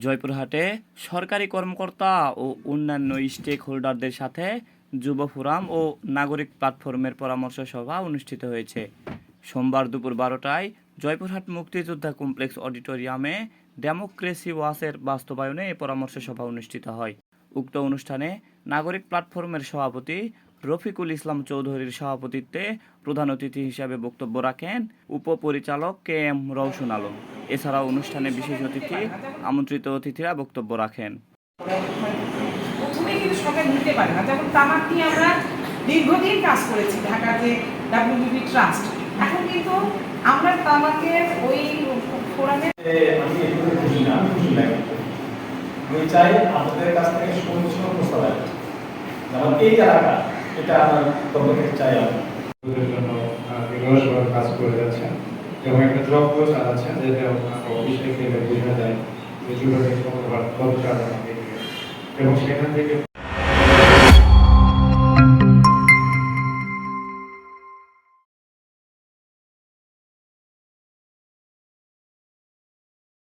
জয়পুরহাটে সরকারি কর্মকর্তা ও অন্যান্য স্টেক হোল্ডারদের সাথে যুব ফোরাম ও নাগরিক প্ল্যাটফর্মের পরামর্শ সভা অনুষ্ঠিত হয়েছে। সোমবার দুপুর বারোটায় জয়পুরহাট মুক্তিযোদ্ধা কমপ্লেক্স অডিটোরিয়ামে ডেমোক্রেসি ওয়াসের বাস্তবায়নে এ পরামর্শ সভা অনুষ্ঠিত হয়। উক্ত অনুষ্ঠানে নাগরিক প্ল্যাটফর্মের সভাপতি রফিকুল ইসলাম চৌধুরীর সভাপতিত্বে প্রধান অতিথি হিসাবে বক্তব্য রাখেন উপপরিচালক কে এম রওশন আলম। এছাড়াও অনুষ্ঠানে বিশেষ অতিথি আমন্ত্রিত অতিথিরা বক্তব্য রাখেন। তামাক আমরা দীর্ঘদিন কাজ করেছি ঢাকার যে ডাব্লিউবিপি ট্রাস্ট। এখন কিন্তু আমরা তামাকের ওই ফোরামে আমি এগুলো খুশি না খুশি লাগে আমি চাই আপনাদের কাছ থেকে সুনির্দিষ্ট প্রস্তাব আসবে যেমন এই এলাকা চাই কাজ করে যাচ্ছেন এবং একটা জব করে চালাচ্ছেন যাতে অফিস থেকে বোঝা যায় যে কত এবং সেখান থেকে